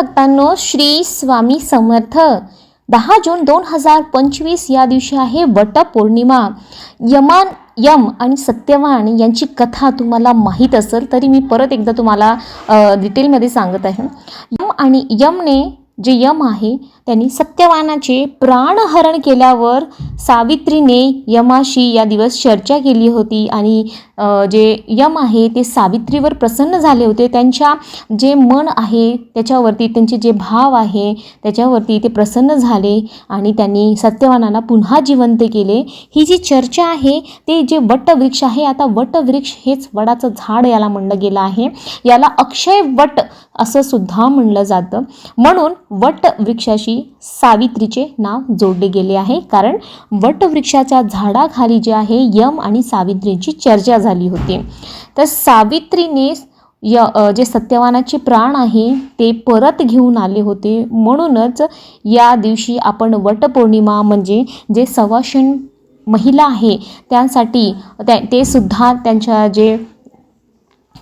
भक्तांनो श्री स्वामी समर्थ. दहा जून दोन हजार पंचवीस या दिवशी आहे वटपौर्णिमा. यमान यम आणि सत्यवान यांची कथा तुम्हाला माहीत असेल तरी मी परत एकदा तुम्हाला डिटेलमध्ये सांगत आहे. यम आणि यमने जे यम आहे त्यांनी सत्यवानाचे प्राणहरण केल्यावर सावित्रीने यमाशी या दिवस चर्चा केली होती आणि जे यम आहे ते सावित्रीवर प्रसन्न झाले होते. त्यांच्या जे मन आहे त्याच्यावरती त्यांचे जे भाव आहे त्याच्यावरती ते प्रसन्न झाले आणि त्यांनी सत्यवानाला पुन्हा जिवंत केले. ही जी चर्चा आहे ते जे वटवृक्ष आहे आता वटवृक्ष हेच वडाचं झाड याला म्हणलं गेलं आहे. याला अक्षय वट असं सुद्धा म्हणलं जातं. म्हणून वटवृक्षाशी सावित्रीचे नाव जोडले गेले आहे. कारण वटवृक्षाच्या झाडाखाली जे आहे यम आणि सावित्रीची चर्चा झाली होती. तर सावित्रीने य जे सत्यवानाचे प्राण आहे ते परत घेऊन आले होते. म्हणूनच या दिवशी आपण वटपौर्णिमा म्हणजे जे सवाषण महिला आहे त्यांसाठी त्या ते सुद्धा त्यांच्या जे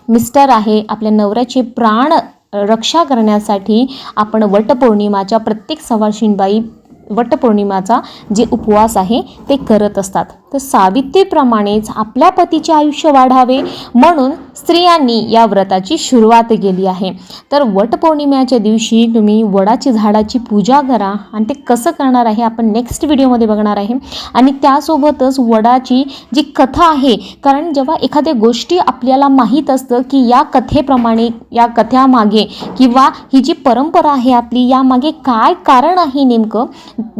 मिस्टर आहे आपल्या नवऱ्याचे प्राण रक्षा करण्यासाठी आपण वटपौर्णिमाच्या प्रत्येक सवाशिणबाई वटपौर्णिमाचा जे उपवास आहे ते करत असतात. तर सावित्रीप्रमाणेच आपल्या पतीचे आयुष्य वाढावे म्हणून स्त्रियांनी या व्रताची सुरुवात केली आहे. तर वटपौर्णिमेच्या दिवशी तुम्ही वडाची झाडाची पूजा करा आणि ते कसं करणार आहे आपण नेक्स्ट व्हिडिओमध्ये बघणार आहे. आणि त्यासोबतच वडाची जी कथा आहे कारण जेव्हा एखाद्या गोष्टी आपल्याला माहीत असतं की या कथेप्रमाणे या कथ्यामागे किंवा ही जी परंपरा आहे आपली यामागे काय कारण आहे नेमकं?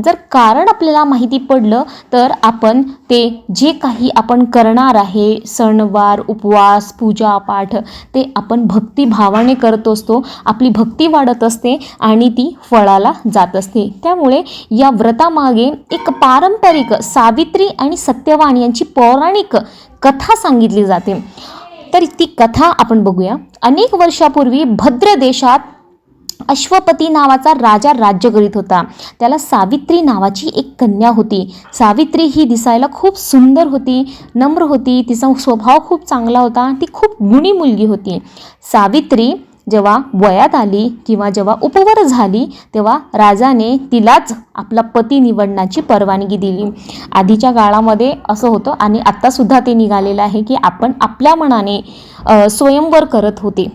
जर कारण आपल्याला माहिती पडलं तर आपण ते जे काही आपण करणार आहे सणवार उपवास पूजा पाठ ते आपण भक्तिभावाने करत असतो. आपली भक्ती वाढत असते आणि ती फळाला जात असते. त्यामुळे या व्रतामागे एक पारंपरिक सावित्री आणि सत्यवान यांची पौराणिक कथा सांगितली जाते. तर ती कथा आपण बघूया. अनेक वर्षापूर्वी भद्र देशात अश्वपती नावाचा राजा राज्य करीत होता. त्याला सावित्री नावाची एक कन्या होती. सावित्री ही दिसायला खूप सुंदर होती नम्र होती तिचा स्वभाव खूप चांगला होता ती खूप गुणी मुलगी होती. सावित्री जेव्हा वयात आली किंवा जेव्हा उपवर झाली तेव्हा राजाने तिलाच आपला पती निवडण्याची परवानगी दिली. आधीच्या काळामध्ये असं होतं आणि आत्तासुद्धा ते निघालेलं आहे की आपण आपल्या मनाने स्वयंवर करत होते.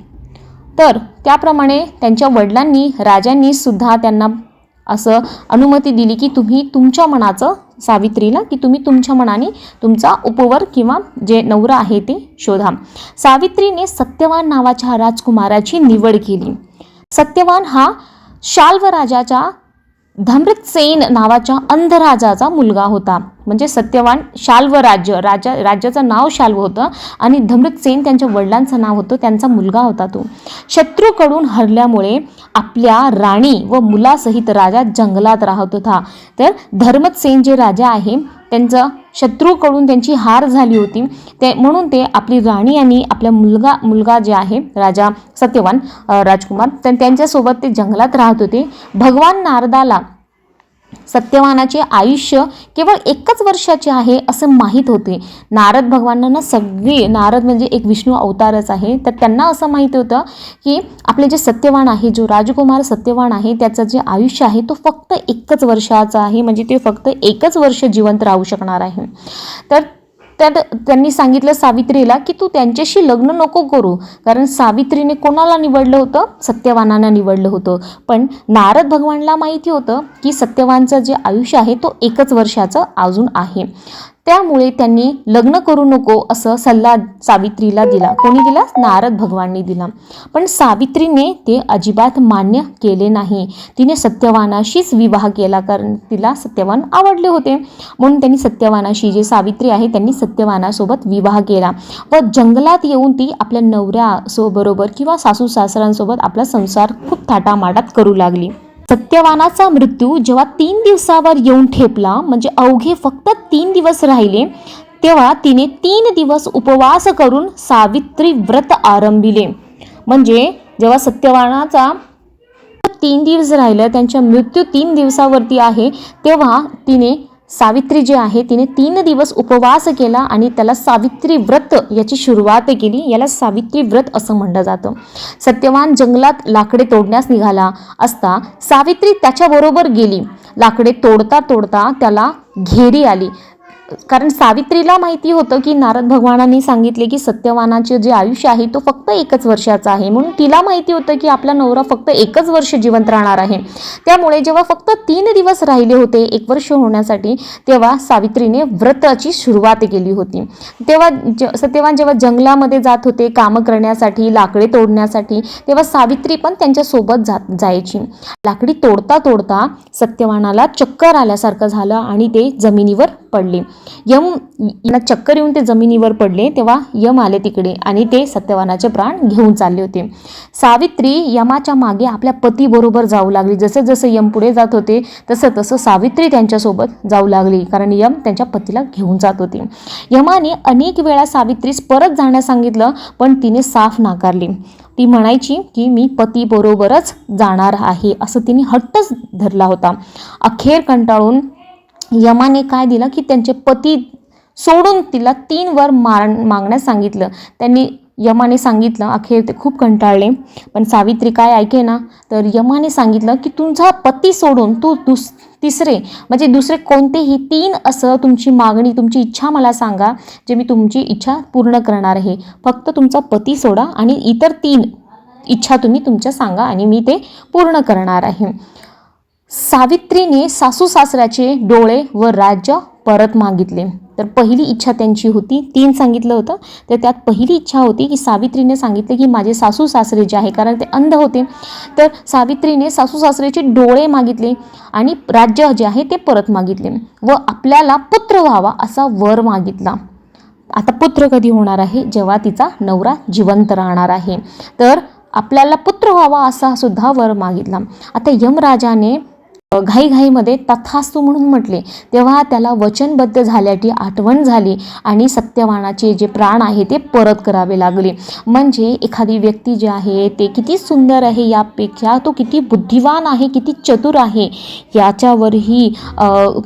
तर त्याप्रमाणे त्यांच्या वडिलांनी राजांनी सुद्धा त्यांना असं अनुमती दिली की तुम्ही तुमच्या मनाचं सावित्रीला की तुम्ही तुमच्या मनाने तुमचा उपवर किंवा जे नवरा आहे ते शोधा. सावित्रीने सत्यवान नावाच्या राजकुमाराची निवड केली. सत्यवान हा शाल्व राजाच्या धमृतसेन नावाच्या अंधराजाचा मुलगा होता. म्हणजे सत्यवान शाल्व राज्य राजा राज्याचं नाव शाल्व होतं आणि धमृतसेन त्यांच्या वडिलांचं नाव होतं त्यांचा मुलगा होता तो. शत्रूकडून हरल्यामुळे आपल्या राणी व मुलासहित राजा जंगलात राहत होता. तर धर्मतसेन जे राजा आहे त्यांचं शत्रूकडून त्यांची हार झाली होती. ते म्हणून ते आपली राणी आणि आपल्या मुलगा मुलगा जे आहे राजा सत्यवान राजकुमार तर त्यांच्यासोबत ते जंगलात राहत होते. भगवान नारदाला सत्यवानाचे आयुष्य केवळ एकच वर्षाचे आहे असं माहीत होते. नारद भगवानांना सगळे नारद म्हणजे एक विष्णू अवतारच आहे. तर त्यांना असं माहिती होतं की आपले जे सत्यवान आहे जो राजकुमार सत्यवान आहे त्याचं जे आयुष्य आहे तो फक्त एकच वर्षाचा आहे. म्हणजे ते फक्त एकच वर्ष जिवंत राहू शकणार आहे. तर त्यात त्यांनी सांगितलं सावित्रीला की तू त्यांच्याशी लग्न नको करू. कारण सावित्रीने कोणाला निवडलं होतं? सत्यवानांना निवडलं होतं. पण नारद भगवानला माहिती होतं की सत्यवानचं जे आयुष्य आहे तो एकच वर्षाचं अजून आहे. त्यामुळे त्यांनी लग्न करू नको असं सल्ला सावित्रीला दिला. कोणी दिला? नारद भगवाननी दिला. पण सावित्रीने ते अजिबात मान्य केले नाही. तिने सत्यवानाशीच विवाह केला कारण तिला सत्यवान आवडले होते. म्हणून त्यांनी सत्यवानाशी जे सावित्री आहे त्यांनी सत्यवानासोबत विवाह केला. व जंगलात येऊन ती आपल्या नवऱ्यासोबरोबर किंवा सासू सासऱ्यांसोबत आपला संसार खूप थाटामाटात करू लागली. सत्यवानाचा मृत्यू जेव्हा तीन दिवसावर येऊन ठेपला म्हणजे अवघे फक्त तीन दिवस राहिले तेव्हा तिने तीन दिवस उपवास करून सावित्री व्रत आरंभिले. म्हणजे जेव्हा सत्यवानाचा तीन दिवस राहिलं त्यांच्या मृत्यू तीन दिवसावरती आहे तेव्हा तिने सावित्री जी आहे तिने तीन दिवस उपवास केला आणि त्याला सावित्री व्रत याची सुरुवात केली. याला सावित्री व्रत असं म्हणलं जातं. सत्यवान जंगलात लाकडे तोडण्यास निघाला असता सावित्री त्याच्याबरोबर गेली. लाकडे तोडता तोडता त्याला घेरी आली. कारण सावित्रीला माहिती होतं की नारद भगवानांनी सांगितले की सत्यवानाचे जे आयुष्य आहे तो फक्त एकच वर्षाचा आहे. म्हणून तिला माहिती होतं की आपला नवरा फक्त एकच वर्ष जिवंत राहणार आहे. त्यामुळे जेव्हा फक्त तीन दिवस राहिले होते एक वर्ष होण्यासाठी तेव्हा सावित्रीने व्रताची सुरुवात केली होती. तेव्हा ज सत्यवान जेव्हा जंगलामध्ये जात होते कामं करण्यासाठी लाकडे तोडण्यासाठी तेव्हा सावित्री पण त्यांच्यासोबत जात जायची. लाकडी तोडता तोडता सत्यवानाला चक्कर आल्यासारखं झालं आणि ते जमिनीवर पडले. यम यांना चक्कर येऊन ते जमिनीवर पडले तेव्हा यम आले तिकडे आणि ते सत्यवानाचे प्राण घेऊन चालले होते. सावित्री यमाच्या मागे आपल्या पतीबरोबर जाऊ लागली. जसं जसं यम पुढे जात होते तसं तसं सावित्री त्यांच्यासोबत जाऊ लागली कारण यम त्यांच्या पतीला घेऊन जात होते. यमाने अनेक वेळा सावित्रीस परत जाण्यास सांगितलं पण तिने साफ नाकारली. ती म्हणायची की मी पतीबरोबरच जाणार आहे असं तिने हट्टच धरला होता. अखेर कंटाळून यमाने काय दिलं की त्यांचे पती सोडून तिला तीन वर मार मागण्यास सांगितलं. त्यांनी यमाने सांगितलं अखेर ते खूप कंटाळले. पण सावित्री काय ऐके ना? तर यमाने सांगितलं की तुझा पती सोडून तू दुस तिसरे म्हणजे दुसरे कोणतेही तीन असं तुमची मागणी तुमची इच्छा मला सांगा जे मी तुमची इच्छा पूर्ण करणार आहे. फक्त तुमचा पती सोडा आणि इतर तीन इच्छा तुम्ही तुमच्या सांगा आणि मी ते पूर्ण करणार आहे. सावित्रीने सासू सासऱ्याचे डोळे व राज्य परत मागितले. तर पहिली इच्छा त्यांची होती तीन सांगितलं होतं. तर त्यात पहिली इच्छा होती की सावित्रीने सांगितले की माझे सासू सासरे जे आहे कारण ते अंध होते. तर सावित्रीने सासू सासरेचे डोळे मागितले आणि राज्य जे आहे ते परत मागितले व आपल्याला पुत्र व्हावा असा वर मागितला. आता पुत्र कधी होणार आहे? जेव्हा तिचा नवरा जिवंत राहणार आहे. तर आपल्याला पुत्र व्हावा असा सुद्धा वर मागितला. आता यमराजाने घाईघाईमध्ये तथास्तू म्हणून म्हटले तेव्हा त्याला वचनबद्ध झाल्याची आठवण झाली आणि सत्यवानाचे जे प्राण आहे ते परत करावे लागले. म्हणजे एखादी व्यक्ती जी आहे ते किती सुंदर आहे यापेक्षा तो किती बुद्धिवान आहे किती चतुर आहे याच्यावरही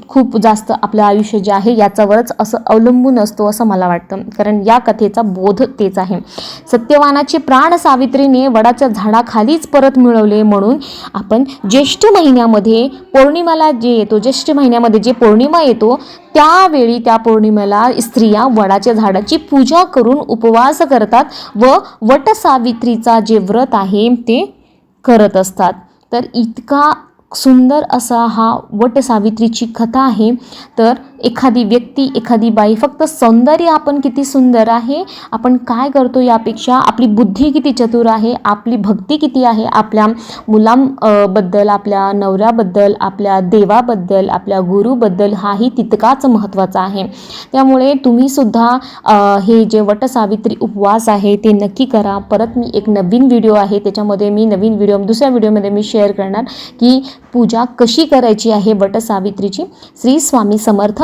खूप जास्त आपलं आयुष्य जे आहे याच्यावरच असं अवलंबून असतो असं मला वाटतं. कारण या कथेचा बोध तेच आहे. सत्यवानाचे प्राण सावित्रीने वडाच्या झाडाखालीच परत मिळवले म्हणून आपण ज्येष्ठ महिन्यामध्ये पौर्णिमाला जे येतो ज्येष्ठ महिन्यामध्ये जे पौर्णिमा येतो त्यावेळी त्या पौर्णिमेला स्त्रिया वडाच्या झाडाची पूजा करून उपवास करतात व वटसावित्रीचा जे व्रत आहे ते करत असतात. तर इतका सुंदर असा हा वटसावित्रीची कथा आहे. तर एखादी व्यक्ती एखादी बाई फक्त सौंदर्य आपण किती सुंदर आहे आपण काय करतो यापेक्षा आपली बुद्धी किती चतुर आहे आपली भक्ती किती आहे आपल्या मुलांबद्दल आपल्या नवऱ्याबद्दल आपल्या देवाबद्दल आपल्या गुरुबद्दल हाही तितकाच महत्त्वाचा आहे. त्यामुळे तुम्हीसुद्धा हे जे वटसावित्री उपवास आहे ते नक्की करा. परत मी एक नवीन व्हिडिओ आहे त्याच्यामध्ये मी नवीन व्हिडिओ दुसऱ्या व्हिडिओमध्ये मी शेअर करणार की पूजा कशी करायची आहे वटसावित्रीची श्री स्वामी समर्थ